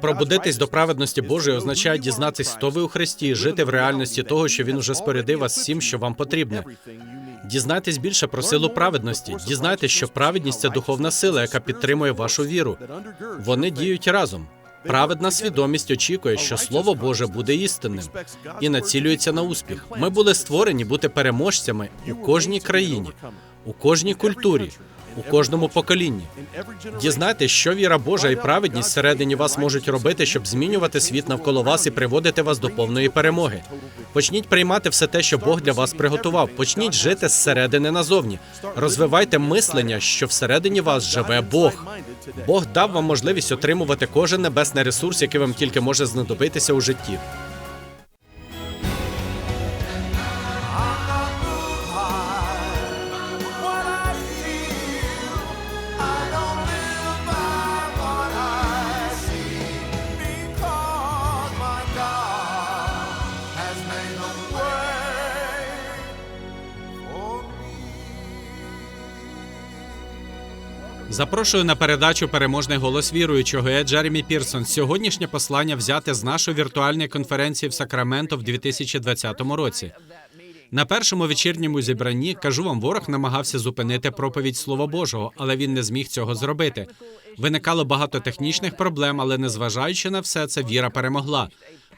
Пробудитись до праведності Божої означає дізнатись, хто ви у Христі, жити в реальності того, що Він вже спорядив вас всім, що вам потрібне. Дізнайтесь більше про силу праведності. Дізнайтесь, що праведність це духовна сила, яка підтримує вашу віру. Вони діють разом. Праведна свідомість очікує, що Слово Боже буде істинним і націлюється на успіх. Ми були створені бути переможцями у кожній країні, у кожній культурі, у кожному поколінні. Дізнайтесь, що віра Божа і праведність всередині вас можуть робити, щоб змінювати світ навколо вас і приводити вас до повної перемоги. Почніть приймати все те, що Бог для вас приготував. Почніть жити зсередини назовні. Розвивайте мислення, що всередині вас живе Бог. Бог дав вам можливість отримувати кожен небесний ресурс, який вам тільки може знадобитися у житті. Запрошую на передачу Переможний голос віруючого. Я Джеремі Пірсон. Сьогоднішнє послання взяте з нашої віртуальної конференції в Сакраменто в 2020 році. На першому вечірньому зібранні кажу вам, ворог намагався зупинити проповідь Слова Божого, але він не зміг цього зробити. Виникало багато технічних проблем, але незважаючи на все це, віра перемогла.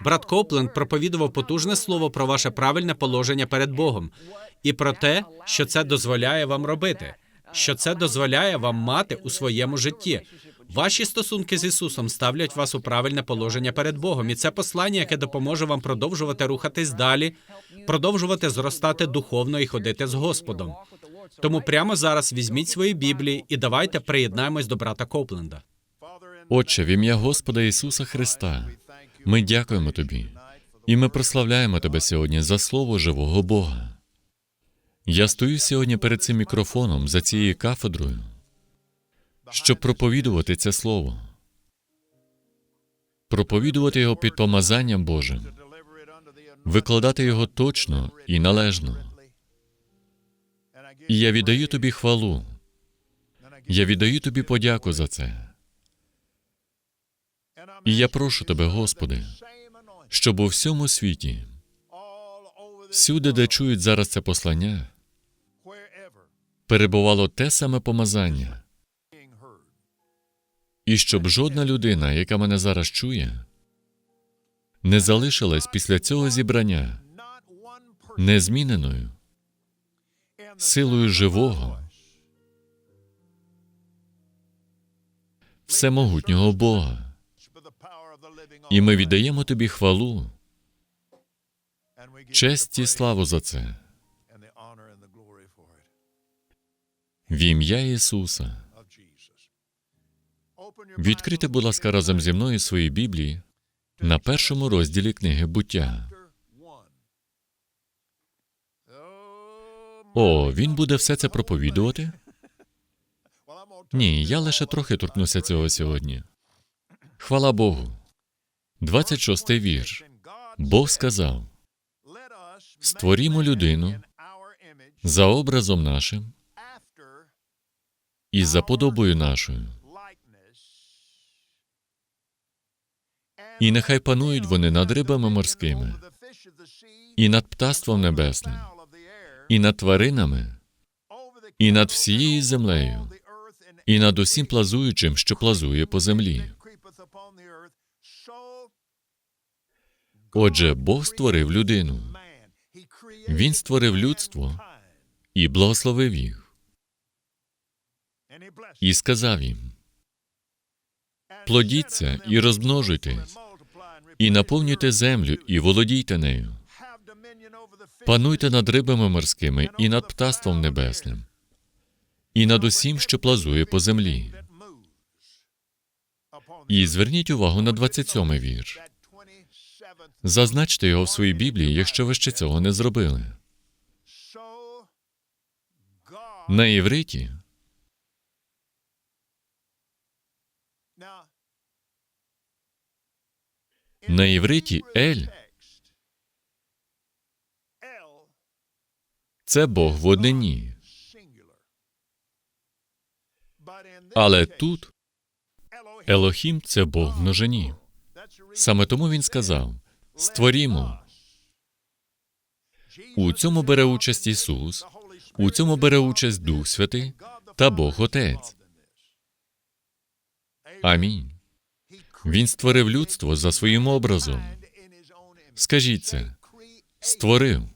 Брат Копленд проповідував потужне слово про ваше правильне положення перед Богом і про те, що це дозволяє вам робити, що це дозволяє вам мати у своєму житті. Ваші стосунки з Ісусом ставлять вас у правильне положення перед Богом, і це послання, яке допоможе вам продовжувати рухатись далі, продовжувати зростати духовно і ходити з Господом. Тому прямо зараз візьміть свої Біблії і давайте приєднаємось до брата Копленда. Отче, в ім'я Господа Ісуса Христа, ми дякуємо Тобі, і ми прославляємо Тебе сьогодні за слово живого Бога. Я стою сьогодні перед цим мікрофоном за цією кафедрою, щоб проповідувати це слово, проповідувати його під помазанням Божим, викладати його точно і належно. І я віддаю тобі хвалу. Я віддаю тобі подяку за це. І я прошу тебе, Господи, щоб у всьому світі, всюди, де чують зараз це послання, перебувало те саме помазання, і щоб жодна людина, яка мене зараз чує, не залишилась після цього зібрання незміненою силою живого, всемогутнього Бога. І ми віддаємо тобі хвалу, честь і славу за це в ім'я Ісуса. Відкрити, будь ласка, разом зі мною свої Біблії на першому розділі книги буття. О, він буде все це проповідувати? Ні, я лише трохи торкнуся цього сьогодні. Хвала Богу. 26-й вірш. Бог сказав: Створімо людину за образом нашим і за подобою нашою, і нехай панують вони над рибами морськими, і над птаством небесним, і над тваринами, і над всією землею, і над усім плазуючим, що плазує по землі. Отже, Бог створив людину, Він створив людство і благословив їх, і сказав їм: плодіться і розмножуйтесь, і наповнюйте землю, і володійте нею. Пануйте над рибами морськими і над птаством небесним, і над усім, що плазує по землі. І зверніть увагу на 27-й вірш. Зазначте його в своїй Біблії, якщо ви ще цього не зробили. На івриті на івриті Ель це Бог в однині. Але тут Елохім це Бог в множині. Саме тому він сказав: створімо. У цьому бере участь Ісус, у цьому бере участь Дух Святий та Бог Отець. Амінь. Він створив людство за своїм образом. Скажіть це. Створив.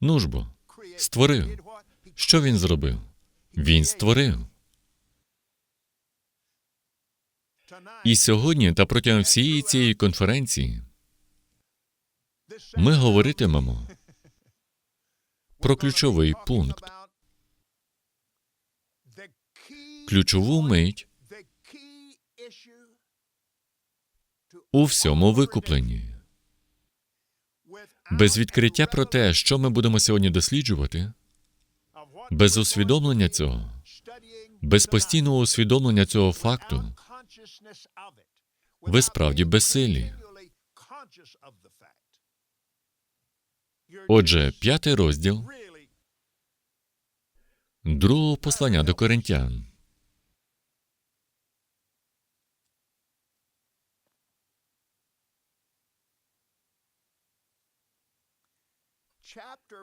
Ну ж бо, створив. Що він зробив? Він створив. І сьогодні та протягом всієї цієї конференції ми говоритимемо про ключовий пункт, ключову мить у всьому викупленні. Без відкриття про те, що ми будемо сьогодні досліджувати, без усвідомлення цього, без постійного усвідомлення цього факту, ви справді безсилі. Отже, п'ятий розділ другого послання до коринтян.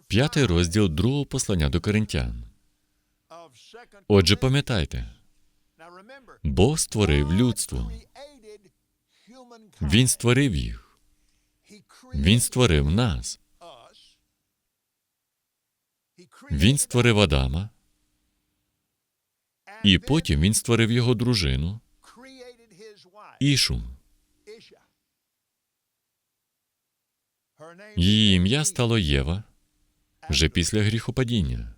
П'ятий розділ другого послання до коринтян. Отже, пам'ятайте, Бог створив людство. Він створив їх. Він створив нас. Він створив Адама, і потім він створив його дружину Ішу. Її ім'я стало Єва вже після гріхопадіння.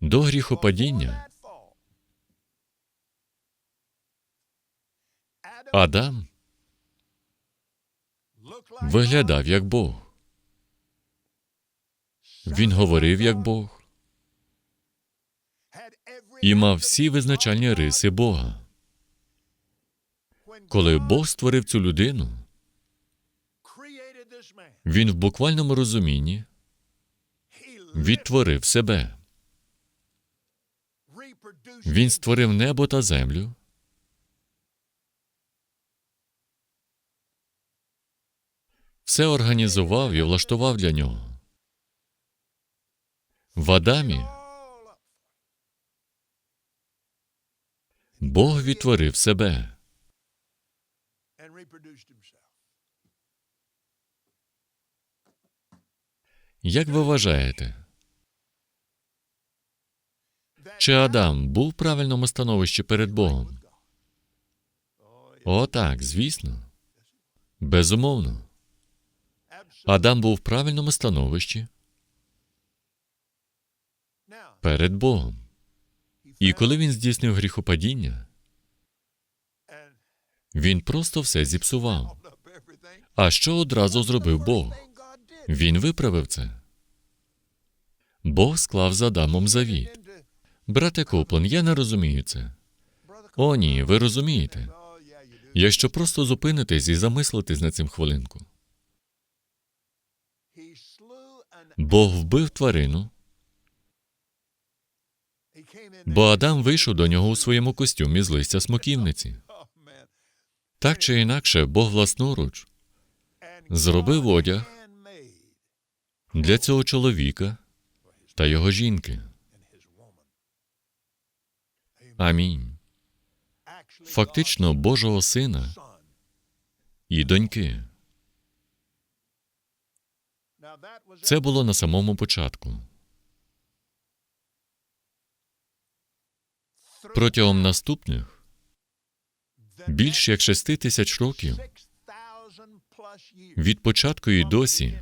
До гріхопадіння Адам виглядав як Бог. Він говорив як Бог і мав всі визначальні риси Бога. Коли Бог створив цю людину, він в буквальному розумінні відтворив себе. Він створив небо та землю. Все організував і влаштував для нього. В Адамі Бог відтворив себе. Як ви вважаєте? Чи Адам був в правильному становищі перед Богом? О, так, звісно. Безумовно. Адам був в правильному становищі перед Богом. І коли він здійснив гріхопадіння, він просто все зіпсував. А що одразу зробив Бог? Він виправив це. Бог склав з Адамом завіт. Брате Коплен, я не розумію це. О, ні, ви розумієте. Якщо просто зупинитесь і замислитись над цим хвилинку. Бог вбив тварину, бо Адам вийшов до нього у своєму костюмі з листя смоківниці. Так чи інакше, Бог власноруч зробив одяг для цього чоловіка та його жінки. Амінь. Фактично Божого сина і доньки. Це було на самому початку. Протягом наступних більш як шести тисяч років від початку і досі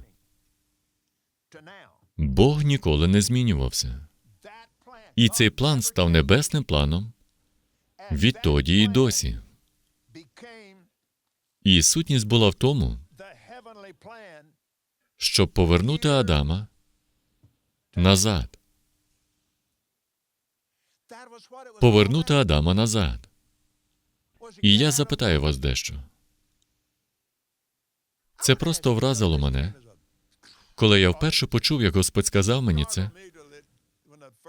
Бог ніколи не змінювався. І цей план став небесним планом відтоді і досі. І сутність була в тому, щоб повернути Адама назад. Повернути Адама назад. І я запитаю вас дещо. Це просто вразило мене, Коли я вперше почув, як Господь сказав мені це,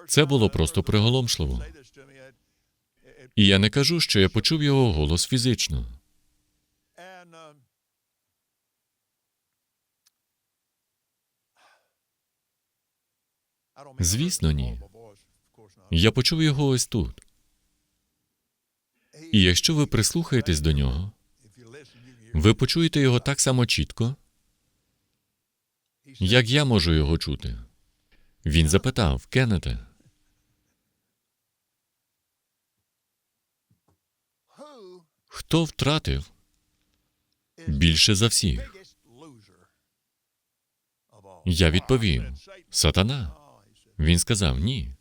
це було просто приголомшливо. І я не кажу, що я почув його голос фізично. Звісно, ні. Я почув його ось тут. І якщо ви прислухаєтесь до нього, ви почуєте його так само чітко, як я можу його чути. Він запитав Кеннете, хто втратив більше за всіх? Я відповів: Сатана. Він сказав ні.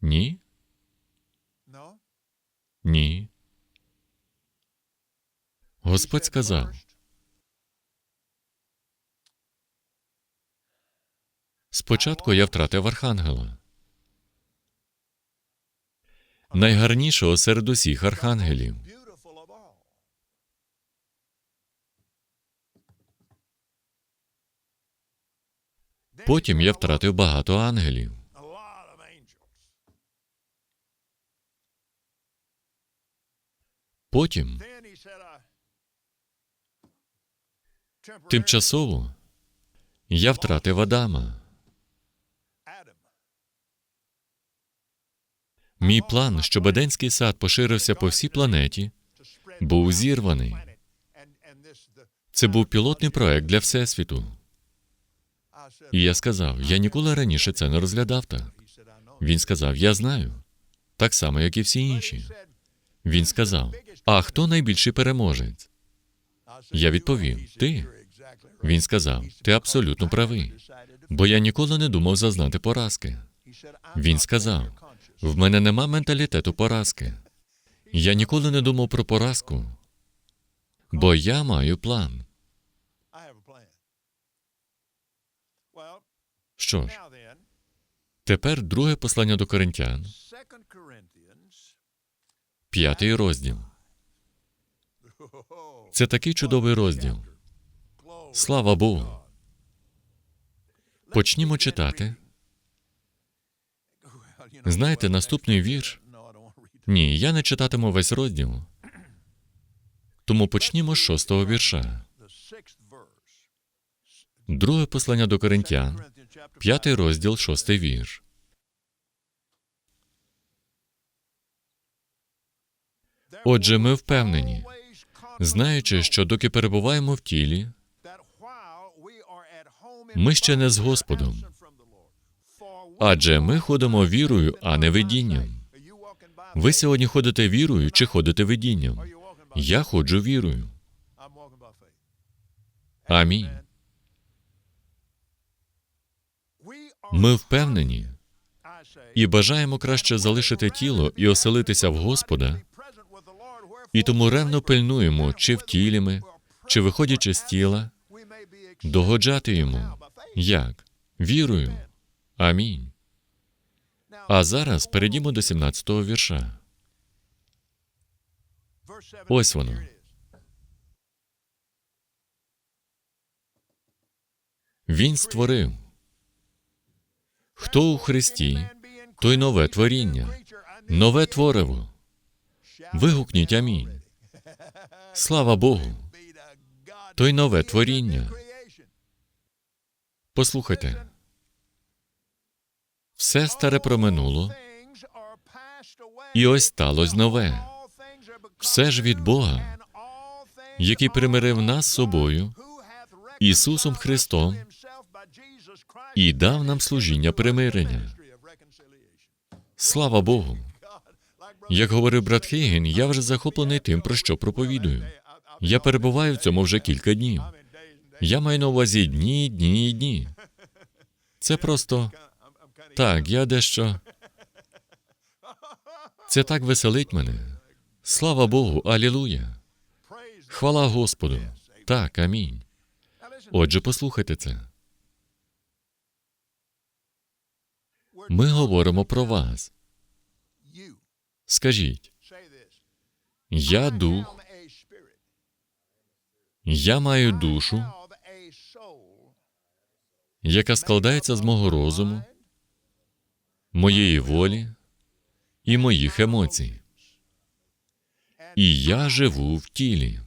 Ні? Ні. Господь сказав: спочатку я втратив архангела. Найгарнішого серед усіх архангелів. Потім я втратив багато ангелів. Потім тимчасово я втратив Адама. Мій план, щоб Еденський сад поширився по всій планеті, був зірваний. Це був пілотний проект для Всесвіту. І я сказав: я ніколи раніше це не розглядав так. Він сказав: Я знаю, так само, як і всі інші. Він сказав: А хто найбільший переможець? Я відповів: Ти. Він сказав: Ти абсолютно правий, бо я ніколи не думав зазнати поразки. Він сказав: в мене нема менталітету поразки. Я ніколи не думав про поразку, бо я маю план. Що ж, тепер друге послання до коринтян, п'ятий розділ. Це такий чудовий розділ. Слава Богу. Почнімо читати. Знаєте, наступний вірш. Ні, я не читатиму весь розділ. Тому почнімо з шостого вірша. Друге послання до коринтян, п'ятий розділ, шостий вірш. Отже, ми впевнені, знаючи, що доки перебуваємо в тілі, ми ще не з Господом. Адже ми ходимо вірою, а не видінням. Ви сьогодні ходите вірою чи ходите видінням? Я ходжу вірою. Амінь. Ми впевнені і бажаємо краще залишити тіло і оселитися в Господа, і тому ревно пильнуємо, чи в тілі ми, чи виходячи з тіла, догоджати йому. Як? Вірою. Амінь. А зараз перейдімо до 17-го вірша. Ось воно. Він створив. Хто у Христі, той нове творіння, нове твориво. Вигукніть амінь. Слава Богу. Той нове творіння. Послухайте. Все старе проминуло, і ось сталося нове. Все ж від Бога, який примирив нас з собою, Ісусом Христом, і дав нам служіння примирення. Слава Богу. Як говорив брат Хейген, я вже захоплений тим, про що проповідую. Я перебуваю в цьому вже кілька днів. Я маю на увазі дні, дні і дні. Це просто так, я дещо. Це так веселить мене. Слава Богу, алілуя. Хвала Господу. Так, амінь. Отже, послухайте це. Ми говоримо про вас. Скажіть, я дух, я маю душу, яка складається з мого розуму, моєї волі і моїх емоцій. І я живу в тілі.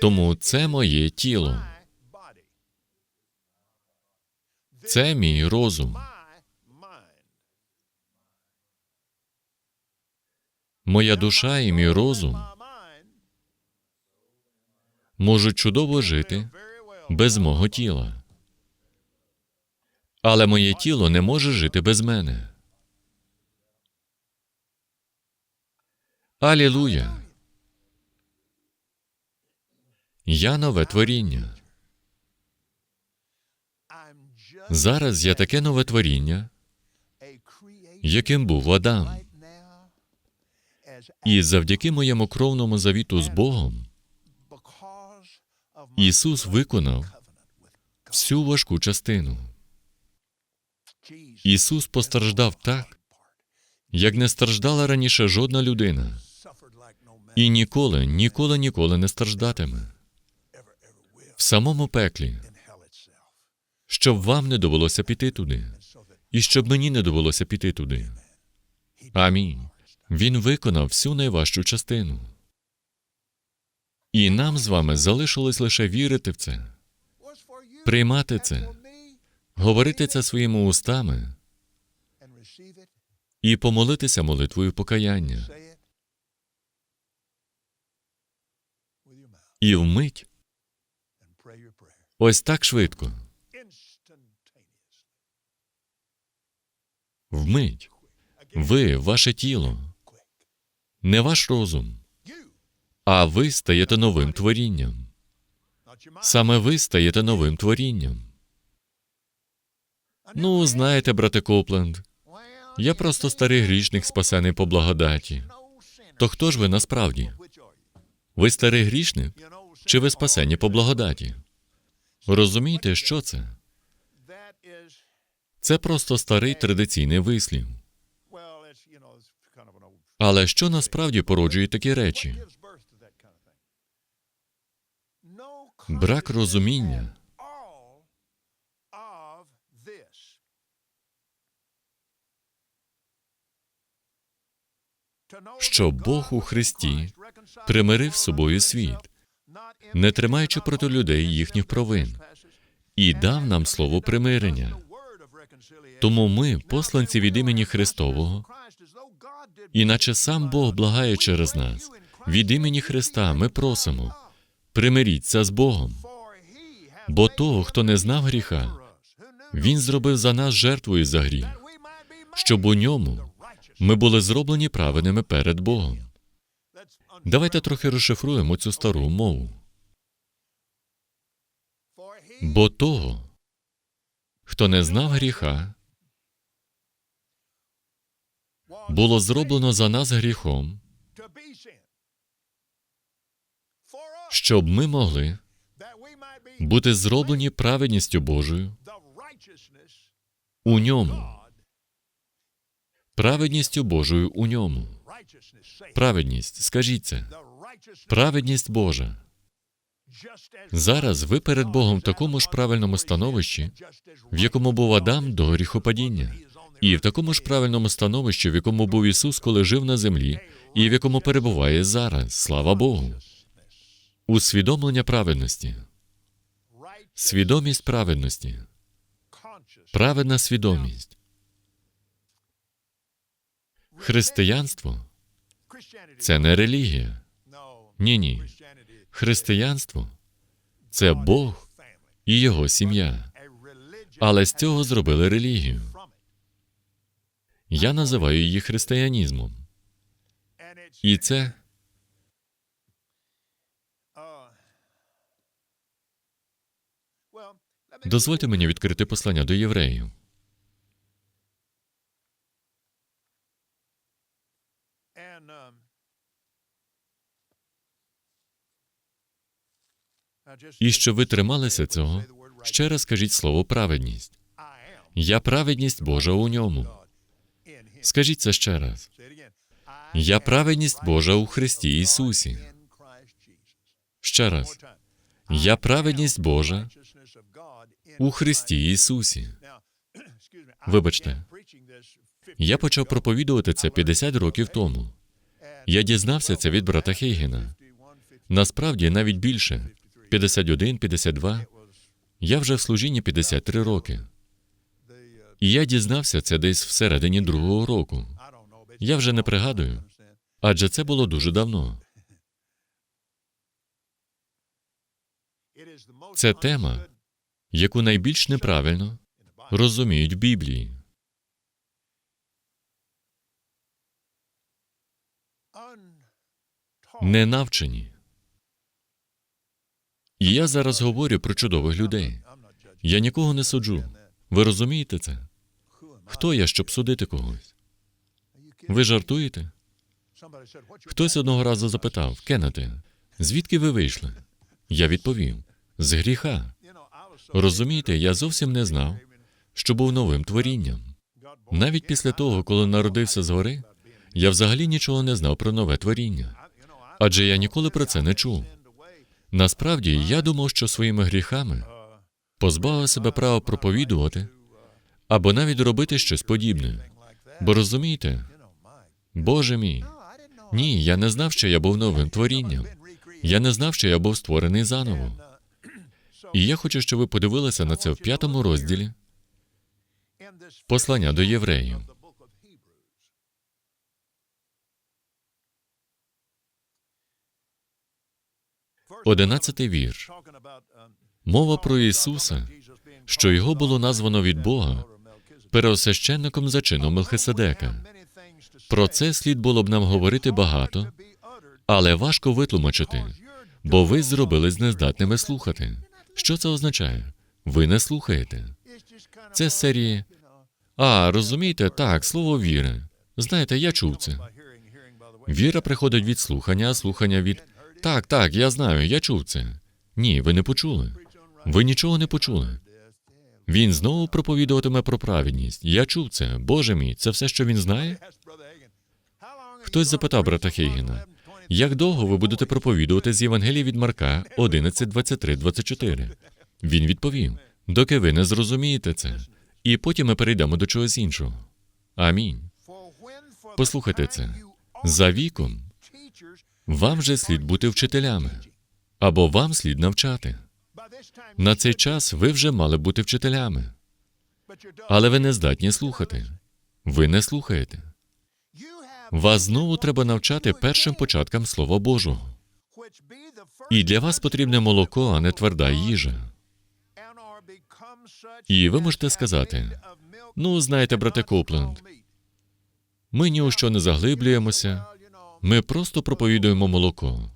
Тому це моє тіло, це мій розум, моя душа і мій розум можуть чудово жити без мого тіла. Але моє тіло не може жити без мене. Алілуя! Я нове творіння. Зараз я таке нове творіння, яким був Адам. І завдяки моєму кровному завіту з Богом Ісус виконав всю важку частину. Ісус постраждав так, як не страждала раніше жодна людина, і ніколи, ніколи, ніколи не страждатиме в самому пеклі, щоб вам не довелося піти туди, і щоб мені не довелося піти туди. Амінь. Він виконав всю найважчу частину. І нам з вами залишилось лише вірити в це, приймати це, говорити це своїми устами і помолитися молитвою покаяння. І вмить, ось так швидко, вмить, ви, ваше тіло, не ваш розум, а ви стаєте новим творінням. Саме ви стаєте новим творінням. Ну, знаєте, брате Копленд, я просто старий грішник, спасений по благодаті. То хто ж ви насправді? Ви старий грішник? Чи ви спасені по благодаті? Розумієте, що це? Це просто старий традиційний вислів. Але що насправді породжує такі речі? Брак розуміння, що Бог у Христі примирив з собою світ, не тримаючи проти людей їхніх провин, і дав нам слово примирення. Тому ми, посланці від імені Христового, іначе сам Бог благає через нас. Від імені Христа ми просимо, примиріться з Богом. Бо того, хто не знав гріха, Він зробив за нас жертвою за гріх, щоб у ньому ми були зроблені праведними перед Богом. Давайте трохи розшифруємо цю стару мову. Бо того, хто не знав гріха, було зроблено за нас гріхом, щоб ми могли бути зроблені праведністю Божою. У ньому, праведністю Божою у ньому. Праведність, скажіть це, праведність Божа. Зараз ви перед Богом в такому ж правильному становищі, в якому був Адам до гріхопадіння, і в такому ж правильному становищі, в якому був Ісус, коли жив на землі, і в якому перебуває зараз. Слава Богу. Усвідомлення праведності, свідомість праведності, праведна свідомість. Християнство це не релігія. Ні, ні. Християнство це Бог і Його сім'я. Але з цього зробили релігію. Я називаю її християнізмом. І це дозвольте мені відкрити послання до євреїв. І щоб ви трималися цього, ще раз скажіть слово праведність. Я праведність Божа у ньому. Скажіть це ще раз. Я праведність Божа у Христі Ісусі. Ще раз. Я праведність Божа у Христі Ісусі. Вибачте, Я почав проповідувати це 50 років тому. Я дізнався це від брата Хейгена. Насправді навіть більше 51, 52. Я вже в служінні 53 роки. І я дізнався це десь всередині другого року. Я вже не пригадую, адже це було дуже давно. Це тема, яку найбільш неправильно розуміють в Біблії. Не. І я зараз говорю про чудових людей. Я нікого не суджу. Ви розумієте це? Хто я, щоб судити когось? Ви жартуєте? Хтось одного разу запитав, Кеннете, звідки ви вийшли? Я відповів: з гріха. Розумієте, я зовсім не знав, що був новим творінням. Навіть після того, коли народився згори, я взагалі нічого не знав про нове творіння, адже я ніколи про це не чув. Насправді, я думав, що своїми гріхами позбавив себе права проповідувати або навіть робити щось подібне. Бо розумієте, Боже мій, ні, я не знав, що я був новим творінням. Я не знав, що я був створений заново. І я хочу, щоб ви подивилися на це в п'ятому розділі послання до євреїв. Одинадцятий вірш. Мова про Ісуса, що його було названо від Бога переосвященником за чином Мелхиседека. Про це слід було б нам говорити багато, але важко витлумачити, бо ви зробили з нездатними слухати. Що це означає? Ви не слухаєте. Це з серії. А, розумієте, так, слово віри. Знаєте, я чув це. Віра приходить від слухання, а слухання від так, так, я знаю, я чув це. Ні, ви не почули. Ви нічого не почули. Він знову проповідуватиме про праведність. Я чув це. Боже мій, це все, що він знає? Хтось запитав брата Хейгена, як довго ви будете проповідувати з Євангелії від Марка 11, 23, 24? Він відповів: доки ви не зрозумієте це, і потім ми перейдемо до чогось іншого. Амінь. Послухайте це. За віком вам же слід бути вчителями, або вам слід навчати. На цей час ви вже мали бути вчителями, але ви не здатні слухати. Ви не слухаєте. Вас знову треба навчати першим початкам Слова Божого. І для вас потрібне молоко, а не тверда їжа. І ви можете сказати: ну, знаєте, брате Копленд, ми ні у що не заглиблюємося, ми просто проповідуємо молоко.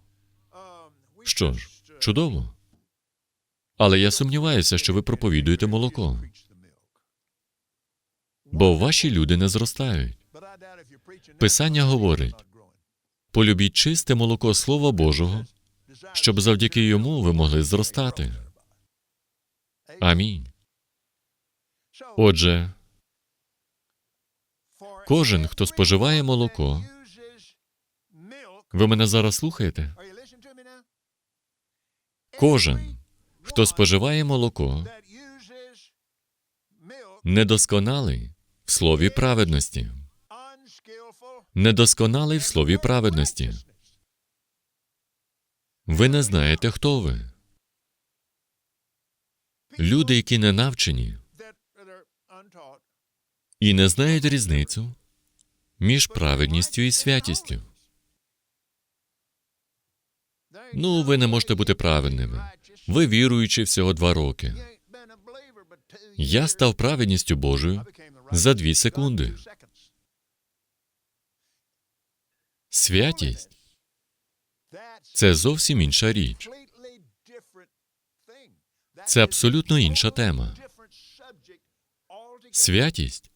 Що ж, чудово. Але я сумніваюся, що ви проповідуєте молоко, бо ваші люди не зростають. Писання говорить: полюбіть чисте молоко Слова Божого, щоб завдяки йому ви могли зростати. Амінь. Отже, кожен, хто споживає молоко, ви мене зараз слухаєте? Кожен, хто споживає молоко, недосконалий в слові праведності. Недосконалий в слові праведності. Ви не знаєте, хто ви. Люди, які не навчені і не знають різницю між праведністю і святістю. Ну, ви не можете бути праведними. Ви віруючи всього два роки. Я став праведністю Божою за дві секунди. Святість це зовсім інша річ. Це абсолютно інша тема. Святість.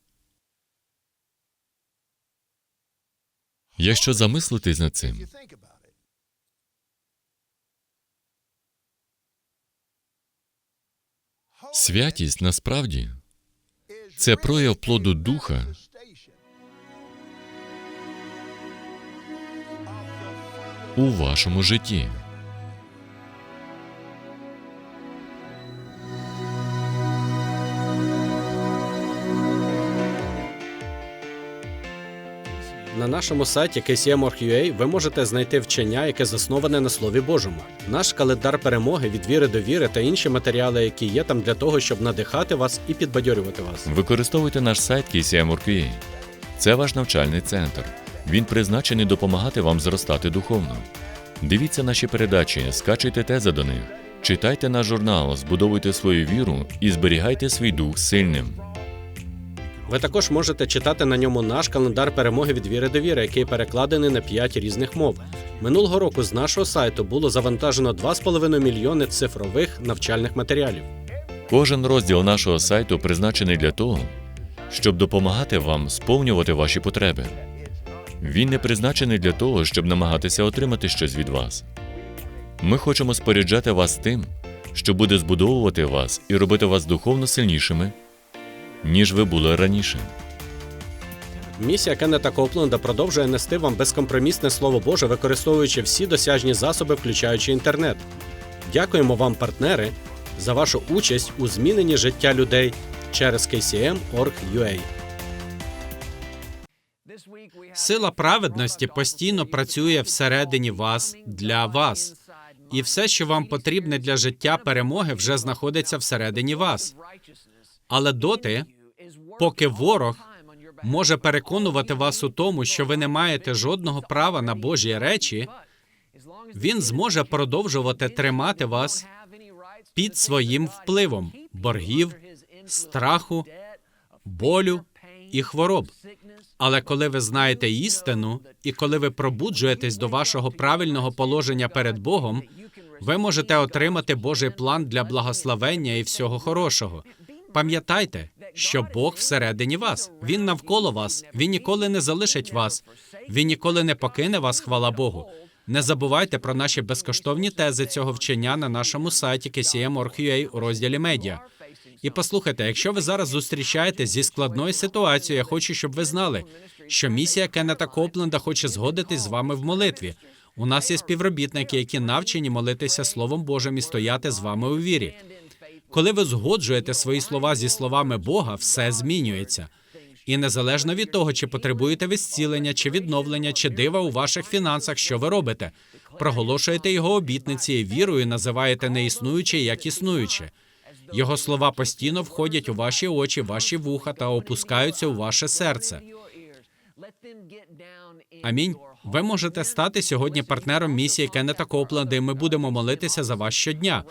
Якщо замислитись над цим, святість насправді це прояв плоду духа у вашому житті. На нашому сайті KCM.org.ua ви можете знайти вчення, яке засноване на Слові Божому. Наш календар перемоги від віри до віри та інші матеріали, які є там для того, щоб надихати вас і підбадьорювати вас. Використовуйте наш сайт KCM.org.ua. Це ваш навчальний центр. Він призначений допомагати вам зростати духовно. Дивіться наші передачі, скачуйте тези до них, читайте наш журнал, збудовуйте свою віру і зберігайте свій дух сильним. Ви також можете читати на ньому наш календар перемоги від віри до віри, який перекладений на 5 різних мов. Минулого року з нашого сайту було завантажено 2,5 мільйони цифрових навчальних матеріалів. Кожен розділ нашого сайту призначений для того, щоб допомагати вам сповнювати ваші потреби. Він не призначений для того, щоб намагатися отримати щось від вас. Ми хочемо споряджати вас тим, що буде збудовувати вас і робити вас духовно сильнішими, ніж ви були раніше. Місія Кеннета Копленда продовжує нести вам безкомпромісне слово Боже, використовуючи всі досяжні засоби, включаючи інтернет. Дякуємо вам, партнери, за вашу участь у зміненні життя людей через KCM.org.ua. Сила праведності постійно працює всередині вас для вас. І все, що вам потрібне для життя перемоги, вже знаходиться всередині вас. Але доти, поки ворог може переконувати вас у тому, що ви не маєте жодного права на Божі речі, він зможе продовжувати тримати вас під своїм впливом боргів, страху, болю і хвороб. Але коли ви знаєте істину, і коли ви пробуджуєтесь до вашого правильного положення перед Богом, ви можете отримати Божий план для благословення і всього хорошого. Пам'ятайте, що Бог всередині вас, Він навколо вас, Він ніколи не залишить вас, Він ніколи не покине вас, хвала Богу. Не забувайте про наші безкоштовні тези цього вчення на нашому сайті KCM.org.ua у розділі медіа. І послухайте, якщо ви зараз зустрічаєтесь зі складною ситуацією, я хочу, щоб ви знали, що місія Кеннета Копленда хоче згодитись з вами в молитві. У нас є співробітники, які навчені молитися Словом Божим і стояти з вами у вірі. Коли ви згоджуєте свої слова зі словами Бога, все змінюється. І незалежно від того, чи потребуєте ви зцілення, чи відновлення, чи дива у ваших фінансах, що ви робите, проголошуєте його обітниці і вірою називаєте неіснуюче як існуюче. Його слова постійно входять у ваші очі, ваші вуха та опускаються у ваше серце. Амінь. Ви можете стати сьогодні партнером місії Кеннета Копленда, і ми будемо молитися за вас щодня.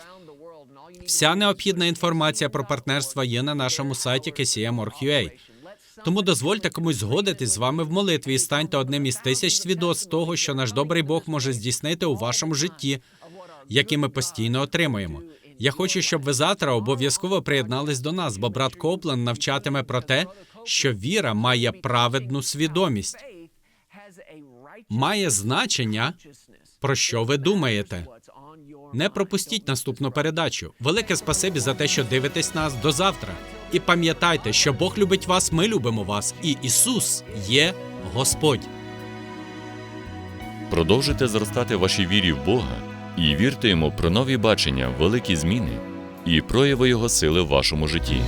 Вся необхідна інформація про партнерство є на нашому сайті KCM.org.ua. Тому дозвольте комусь згодитись з вами в молитві і станьте одним із тисяч свідоцтв того, що наш добрий Бог може здійснити у вашому житті, які ми постійно отримуємо. Я хочу, щоб ви завтра обов'язково приєднались до нас, бо брат Коплен навчатиме про те, що віра має праведну свідомість, має значення, про що ви думаєте. Не пропустіть наступну передачу. Велике спасибі за те, що дивитесь нас до завтра. І пам'ятайте, що Бог любить вас, ми любимо вас, і Ісус є Господь. Продовжуйте зростати в вашій вірі в Бога і вірте йому про нові бачення, великі зміни і прояви Його сили в вашому житті.